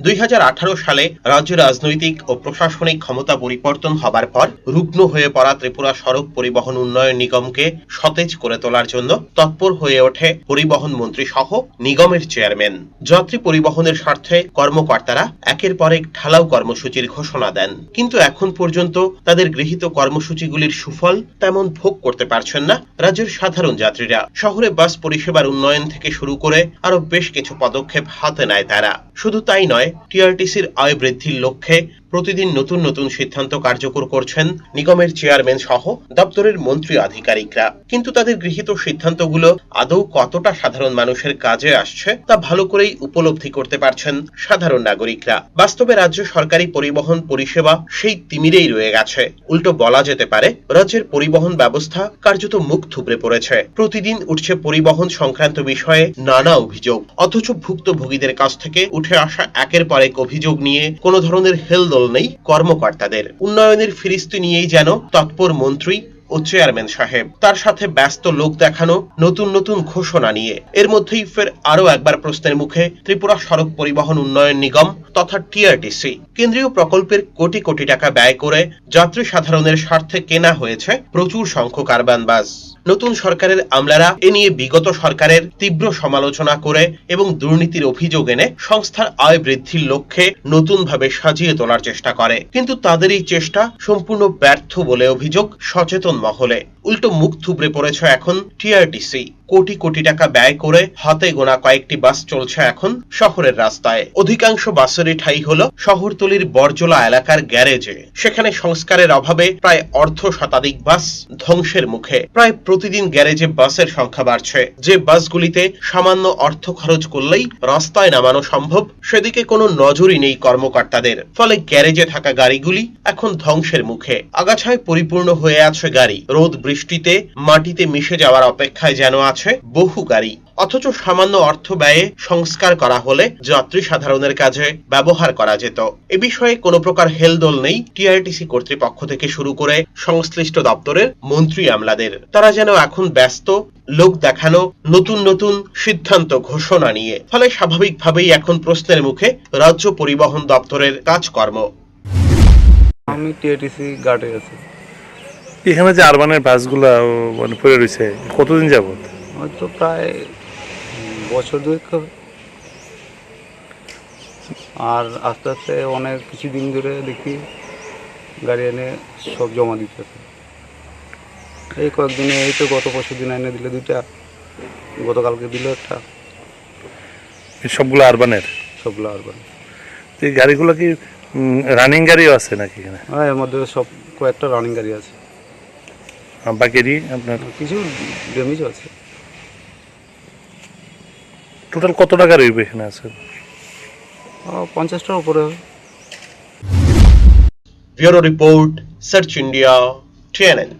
দুই হাজার আঠারো সালে রাজ্য রাজনৈতিক ও প্রশাসনিক ক্ষমতা পরিবর্তন হবার পর রুগ্ন হয়ে পড়া ত্রিপুরা সড়ক পরিবহন উন্নয়ন নিগমকে সতেজ করে তোলার জন্য তৎপর হয়ে ওঠে পরিবহন মন্ত্রী সহ নিগমের চেয়ারম্যান। যাত্রী পরিবহনের স্বার্থে কর্মকর্তারা একের পর এক ঢালাও কর্মসূচির ঘোষণা দেন। কিন্তু এখন পর্যন্ত তাদের গৃহীত কর্মসূচিগুলির সুফল তেমন ভোগ করতে পারছেন না রাজ্যের সাধারণ যাত্রীরা। শহরে বাস পরিষেবার উন্নয়ন থেকে শুরু করে আরও বেশ কিছু পদক্ষেপ হাতে নেয় তারা। শুধু তাই নয় টিআরটিসির আয় বৃদ্ধির লক্ষ্যে প্রতিদিন নতুন নতুন সিদ্ধান্ত কার্যকর করছেন নিগমের চেয়ারম্যান সহ দপ্তরের মন্ত্রী আধিকারিকরা। কিন্তু তাদের গৃহীত সিদ্ধান্তগুলো আদৌ কতটা সাধারণ মানুষের কাজে আসছে তা ভালো করেই উপলব্ধি করতে পারছেন সাধারণ নাগরিকরা। বাস্তবে রাজ্য সরকারি পরিবহন পরিষেবা সেই তিমিরেই রয়ে গেছে। উল্টো বলা যেতে পারে, রাজ্যের পরিবহন ব্যবস্থা কার্যত মুখ থুবড়ে পড়েছে। প্রতিদিন উঠছে পরিবহন সংক্রান্ত বিষয়ে নানা অভিযোগ। অথচ ভুক্তভোগীদের কাছ থেকে উঠে আসা একের পর এক অভিযোগ নিয়ে কোনো ধরনের নেই কর্মকর্তাদের। উন্নয়নের ফিরিস্তি নিয়েই যেন তৎপর মন্ত্রী ও চেয়ারম্যান সাহেব। তার সাথে ব্যস্ত লোক দেখানো, নতুন নতুন ঘোষণা নিয়ে। এর মধ্যেই ফের আরও একবার প্রশ্নের মুখে ত্রিপুরা সড়ক পরিবহন উন্নয়ন নিগম তথা টিআরটিসি কেন্দ্রীয় প্রকল্পের কোটি কোটি টাকা ব্যয় করে যাত্রী সাধারণের স্বার্থে কেনা হয়েছে প্রচুর সংখ্যক আরবান বাস। নতুন সরকারের আমলারা এ নিয়ে বিগত সরকারের তীব্র সমালোচনা করে এবং দুর্নীতির অভিযোগ এনে সংস্থার আয় বৃদ্ধির লক্ষ্যে নতুনভাবে সাজিয়ে তোলার চেষ্টা করে। কিন্তু তাদের এই চেষ্টা সম্পূর্ণ ব্যর্থ বলে অভিযোগ সচেতন মহলে। উল্টো মুখ থুবড়ে পড়েছে এখন টিআরটিসি কোটি কোটি টাকা ব্যয় করে হাতে গোনা কয়েকটি বাস চলছে এখন শহরের রাস্তায়। অধিকাংশ বাসেরই ঠাই হলো শহরতলির বরজলা এলাকার গ্যারেজে। সেখানে সংস্কারের অভাবে প্রায় অর্ধ শতাধিক বাস ধ্বংসের মুখে। প্রায় প্রতিদিন গ্যারেজে বাসের সংখ্যা বাড়ছে। যে বাসগুলিতে সামান্য অর্থ খরচ করলেই রাস্তায় নামানো সম্ভব, সেদিকে কোনো নজরই নেই কর্মকর্তাদের। ফলে গ্যারেজে থাকা গাড়িগুলি এখন ধ্বংসের মুখে। আগাছায় পরিপূর্ণ হয়ে আছে গাড়ি। রোদ বৃষ্টিতে মাটিতে মিশে যাওয়ার অপেক্ষায় যেন আছে বহু গাড়ি। অথচ সামান্য অর্থ ব্যয়ে সংস্কার করা হলে যাত্রী সাধারণের কাজে ব্যবহার করা যেত। এ বিষয়ে কোনো প্রকার হেলদোল নেই টিআরটিসি কর্তৃপক্ষ থেকে শুরু করে সংশ্লিষ্ট দপ্তরের মন্ত্রী আমলাদের। তারা যেন এখন ব্যস্ত, লোক দেখানো, নতুন নতুন সিদ্ধান্ত ঘোষণা নিয়ে। ফলে স্বাভাবিকভাবেই এখন প্রশ্নের মুখে রাজ্য পরিবহন দপ্তরের কাজকর্ম। আমি টিএটিসি গার্ডে আছি। এখানে যে আরবানের বাসগুলা মানে পড়ে রয়েছে কতদিন যাবত হয়তো প্রায় বছর দুয়েক হবে। আর আস্তে আস্তে অনেক কিছুদিন ধরে দেখি গাড়ি এনে সব জমা দিতেছে। এই কয়েকদিনে এই তো গত পরশু দিন এনে দিলে দুইটা গতকালকে দিল একটা। এই সবগুলো আরবানের? সবগুলো আরবান। এই গাড়িগুলো কি রানিং গাড়িও আছে নাকি এখানে? হ্যাঁ এর মধ্যে সব কয়েকটা রানিং গাড়ি আছে। আর বাকিরই আপনার কিছু ড্যামেজও আছে। টোটাল কত টাকা রইবে এখানে আছে? পঞ্চাশটার উপরে হবে। Bureau report search India TNN.